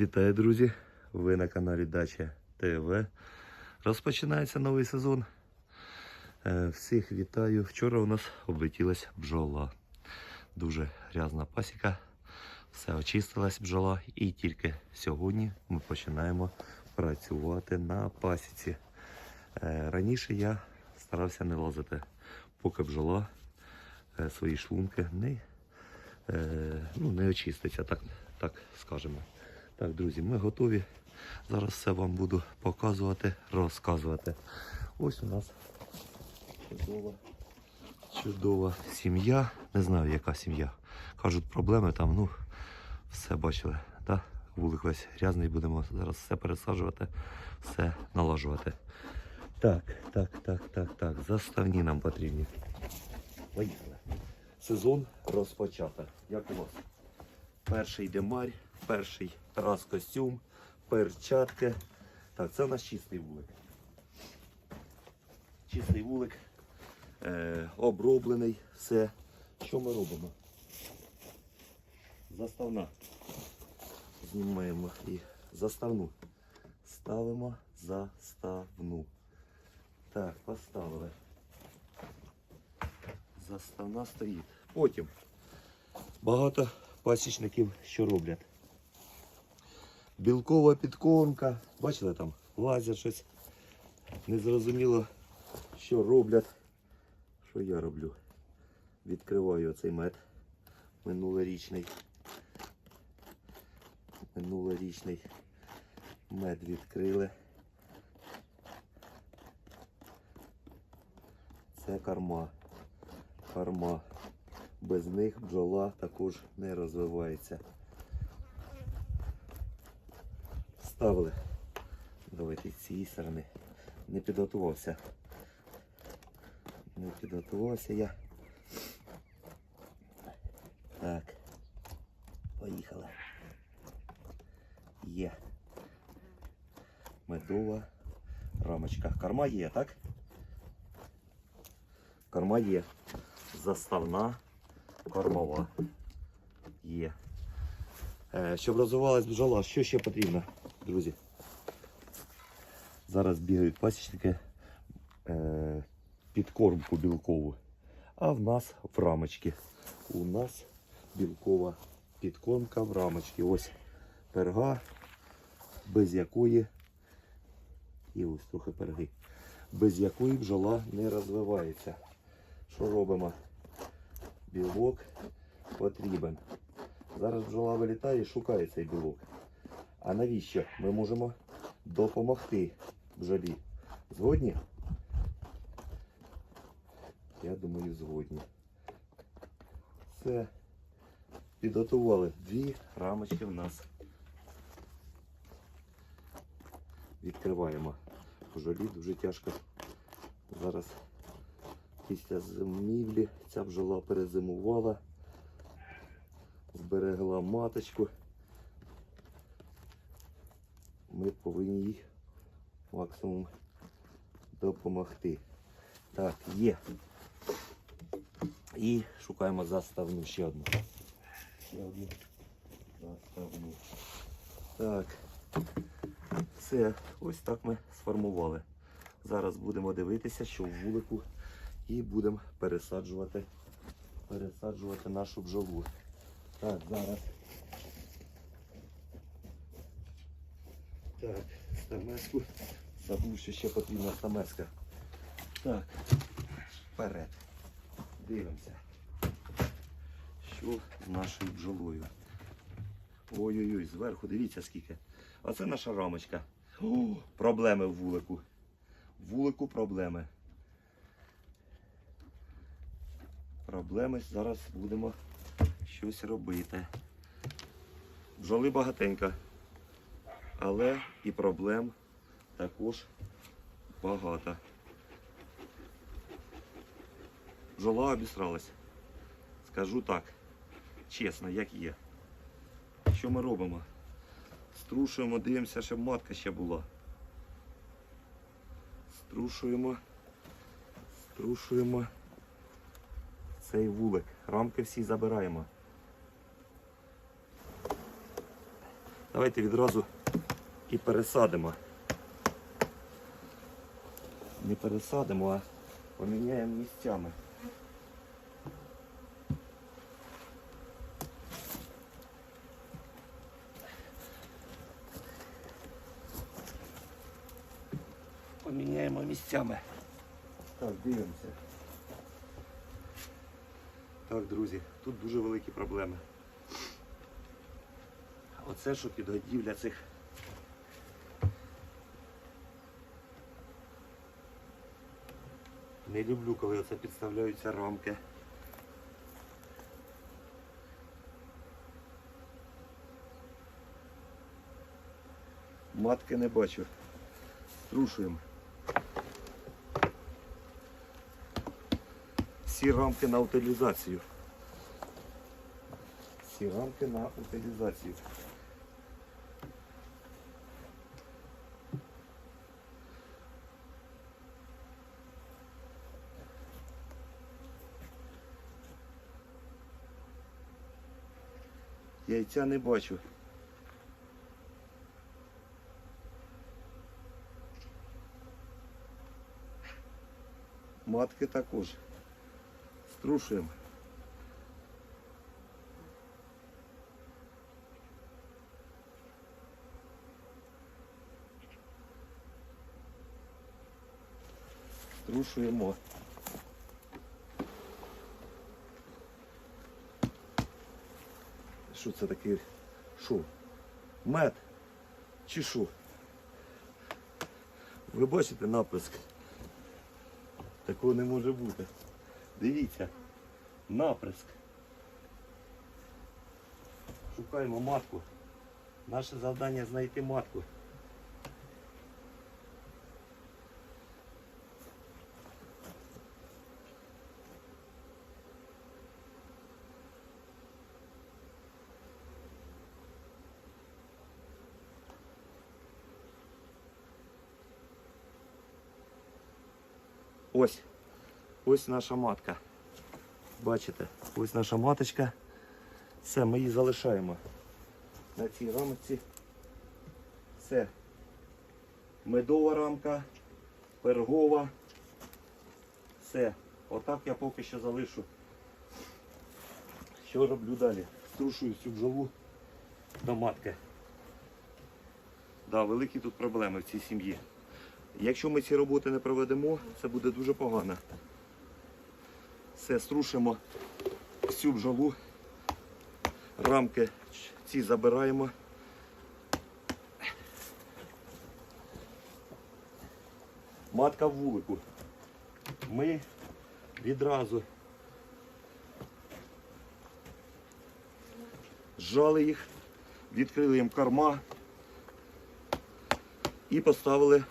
Вітаю, друзі! Ви на каналі Дача ТВ. Розпочинається новий сезон. Е, Всіх вітаю. Вчора у нас облетілась бджола. Дуже грязна пасіка. Все очистилась бджола. І тільки сьогодні ми починаємо працювати на пасіці. Е, Раніше я старався не лазити, поки бджола е, свої шлунки не, ну, не очиститься, так, так скажемо. Так, друзі, ми готові. Зараз все вам буду показувати, розказувати. Ось у нас чудова, чудова сім'я. Не знаю, яка сім'я. Кажуть, проблеми там, ну, все бачили. Да? Вулик весь грязний, будемо зараз все пересаджувати, все налажувати. Так, так, так, так, так. Заставні нам потрібні. Поїхали. Сезон розпочато. Як у вас? Перший демарь, перший раз костюм, перчатки. Так, це у нас чистий вулик. Чистий вулик, е, оброблений, все. Що ми робимо? Заставна. Знімаємо і заставну. Ставимо заставну. Так, поставили. Заставна стоїть. Потім багато пасічників що роблять. Білкова підкормка. Бачили там, лазять щось. Незрозуміло, що роблять. Що я роблю? Відкриваю оцей мед минулорічний. Минулорічний мед відкрили. Це корма. Корма. Без них бджола також не розвивається. Ставили. Давайте з цієї сторони. Не підготувався. Не підготувався я. Так. Поїхали. Є. Медова рамочка. Корма є, так? Корма є. Заставна кормова. Є. Е, щоб розвивалась бджола, що ще потрібно, друзі? Зараз бігають пасічники е, підкормку білкову. А в нас в рамочці. У нас білкова підкормка в рамочці. Ось перга, без якої і ось трохи перги, без якої бджола не розвивається. Що робимо? Білок потрібен. Зараз бджола вилітає і шукає цей білок. А навіщо ми можемо допомогти бджолі? Згодні? Я думаю, згодні. Все. Підготували дві рамочки в нас. Відкриваємо. Бджолі дуже тяжко. Зараз після зимівлі ця бджола перезимувала, зберегла маточку. Ми повинні їй максимум допомогти. Так, є. І шукаємо заставну ще одну. Ще одну заставну. Так. Все, ось так ми сформували. Зараз будемо дивитися, що в вулику і будемо пересаджувати, пересаджувати нашу бджолу. Так, зараз. Так, стамеску. Забув, що ще потрібна стамеска. Так, вперед. Дивимося. Що з нашою бджолою? Ой-ой-ой, зверху дивіться скільки. А це наша рамочка. О, проблеми в вулику. Вулику проблеми. Проблеми. Зараз будемо щось робити. Бджоли багатенько. Але і проблем також багато. Бджола обісралась. Скажу так, чесно, як є. Що ми робимо? Струшуємо, дивимося, щоб матка ще була. Струшуємо, струшуємо цей вулик. Рамки всі забираємо. Давайте відразу і пересадимо. Не пересадимо, а поміняємо місцями. Поміняємо місцями. Так, дивимося. Так, друзі, тут дуже великі проблеми. Оце що підгодівля цих. Не люблю, коли оце підставляються рамки. Матки не бачу. Струшуємо. Всі рамки на утилізацію. Всі рамки на утилізацію. Яйця не бачу. Матки також. Струшуємо. Струшуємо. Що це таке? Що? Мед? Чи що? Ви бачите написк? Такого не може бути. Дивіться. Наприск. Шукаємо матку. Наше завдання знайти матку. Ось. Ось наша матка. Бачите, ось наша маточка. Все, ми її залишаємо на цій рамці. Все. Медова рамка, пергова. Все. Отак я поки що залишу. Що роблю далі? Струшую цю бджолу до матки. Да, великі тут проблеми в цій сім'ї. Якщо ми ці роботи не проведемо, це буде дуже погано. Все, струшимо всю бджолу, рамки ці забираємо. Матка в вулику. Ми відразу зжали їх, відкрили їм корма і поставили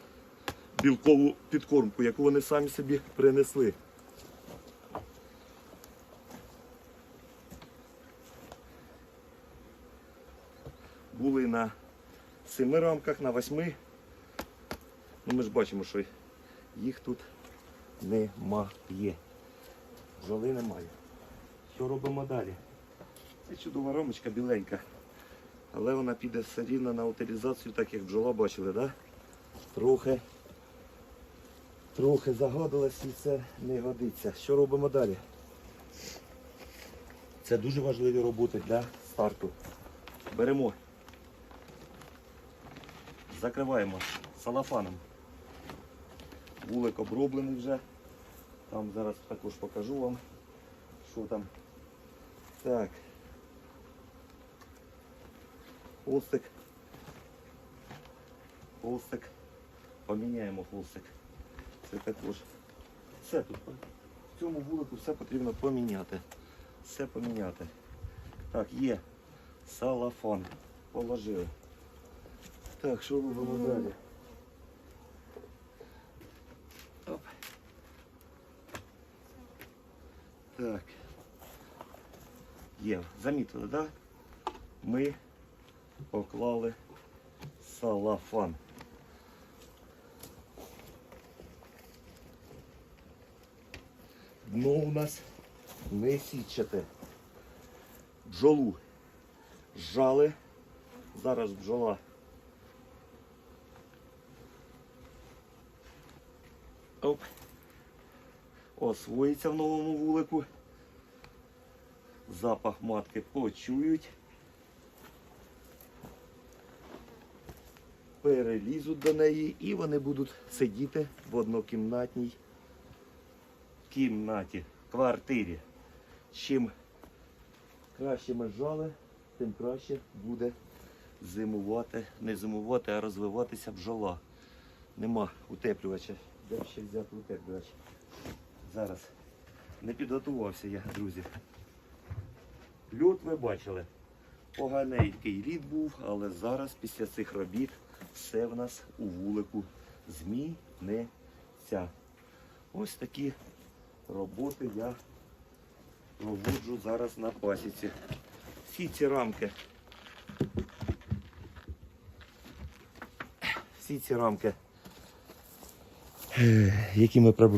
білкову підкормку, яку вони самі собі принесли. Були на семи рамках, на восьми. Ну, ми ж бачимо, що їх тут немає. Бджоли немає. Що робимо далі? Це чудова ромочка біленька. Але вона піде все рівно на утилізацію, так як бджола бачили, да? Трохи, трохи загадилась і це не годиться. Що робимо далі? Це дуже важливі роботи для старту. Беремо, закриваємо салафаном. Вулик оброблений вже. Там зараз також покажу вам, що там. Так. Холстик. Холстик. Поміняємо холстик. Це також. Все тут. В цьому вулику все потрібно поміняти. Все поміняти. Так, є. Салафон. Положили. Так, що робимо далі? Оп. Так. Є. Замітили, так? Да? Ми поклали салафан. Дно у нас не січате. Бджолу зжали, Зараз бджола. Оп. Освоїться в новому вулику. Запах матки почують. Перелізуть до неї і вони будуть сидіти в однокімнатній кімнаті, квартирі. Чим краще ми жали, тим краще буде зимувати, не зимувати, а розвиватися бджола. Нема утеплювача. Де ще взяти утеплювач? Зараз. Не підготувався я, друзі. Льот ви бачили. Поганенький лід був, але зараз після цих робіт все в нас у вулику зміниться. Ось такі роботи я проводжу зараз на пасіці. Всі ці рамки. Всі ці рамки, е, які ми прибрали.